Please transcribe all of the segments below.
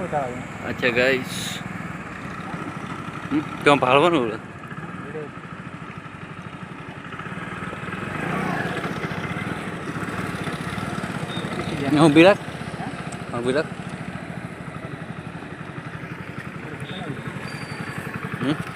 ઉતાવળ અચ્છા ગાઈસ ક્યાં ભાળવાનું બોલે હું બિરાક હા બિરાક હમ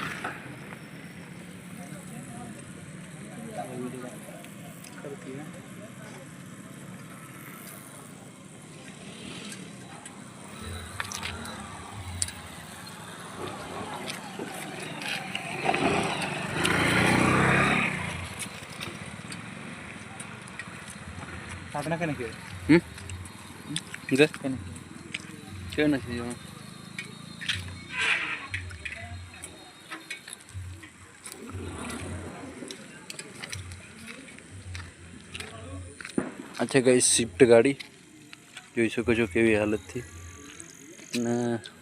આપણે કને કે હમ? કે કને કે નથી જો અચ્છા કઈ સ્વિફ્ટ ગાડી. જોઈ શકો છો કેવી હાલતથી. થી અચ્છા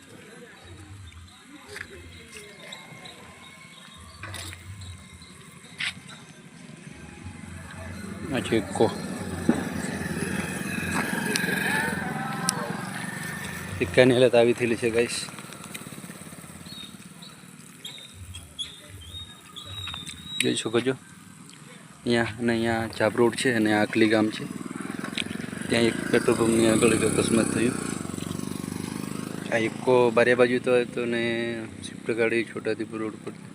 ઇકો સિક્કાની હાલત આવી થયેલી છે ગાઈસ જોઈ શકો છો અહીંયા અને અહીંયા ચાપ રોડ છે અને આકલી ગામ છે ત્યાં એક પેટ્રોલ પંપની આગળ એક અકસ્માત થયું આ એકો બારે બાજુ તો હતો ને સ્વિફ્ટ ગાડી છોટાદીપુર રોડ પર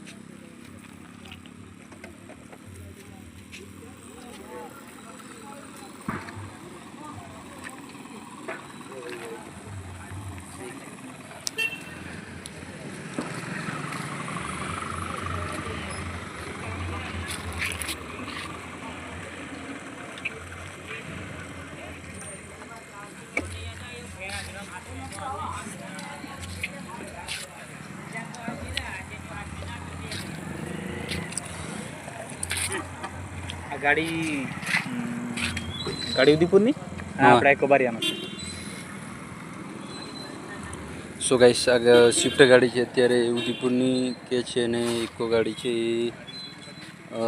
ગાડી ગાડી ઉદયપુરની? હા. આપણે કબારિયામાં છે. સો ગાઈસ આ સ્વિફ્ટ ગાડી છે અત્યારે ઉદયપુરની કે છે અને ઇકો ગાડી છે એ અ,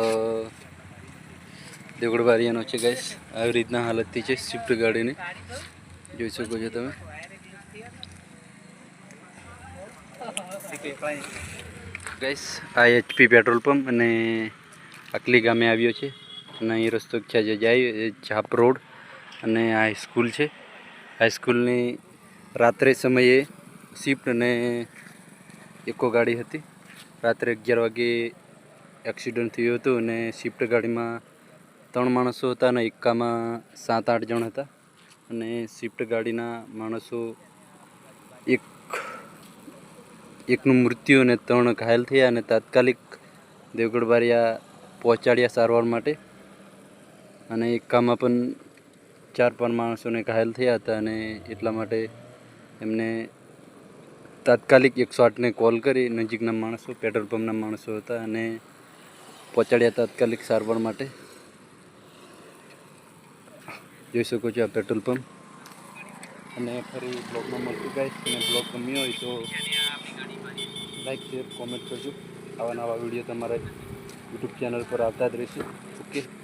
દેવગઢ બારિયાનો છે ગાઈસ આવી રીતના હાલતથી છે સ્વિફ્ટ ગાડીની. જોઈ શકો છો તમે. ગાઈસ આ એચપી પેટ્રોલ પંપ અને અકલી ગામે આવ્યો છે. અને અહીં રસ્તો ક્યાં જે જાય ઝાપ રોડ અને હાઈસ્કૂલ છે. હાઈસ્કૂલની રાત્રે સમયે શિફ્ટ અને એકો ગાડી હતી. રાત્રે અગિયાર વાગે એક્સિડન્ટ થયું હતું અને શિફ્ટ ગાડીમાં ત્રણ માણસો હતા અને એકામાં સાત આઠ જણ હતા. અને શિફ્ટ ગાડીના માણસો એક, એકનું મૃત્યુ અને ત્રણ ઘાયલ થયા અને તાત્કાલિક દેવગઢ બારિયા પહોંચાડ્યા સારવાર માટે. અને એક કામમાં પણ ચાર, પાંચ માણસોને ઘાયલ થયા હતા અને એટલા માટે એમને તાત્કાલિક એકસો આઠને કોલ કરી. નજીકના માણસો, પેટ્રોલ પંપના માણસો હતા અને પહોંચાડ્યા તાત્કાલિક સારવાર માટે. જોઈ શકો છો આ પેટ્રોલ પંપ. અને ફરી બ્લોગમાં મળતું ગાઈશ અને બ્લોગ ગમ્યો હોય તો લાઈક, શેર, કોમેન્ટ કરજો. આવા નવા વીડિયો તમારા યુટ્યુબ ચેનલ પર આવતા જ રહેશે. ઓકે.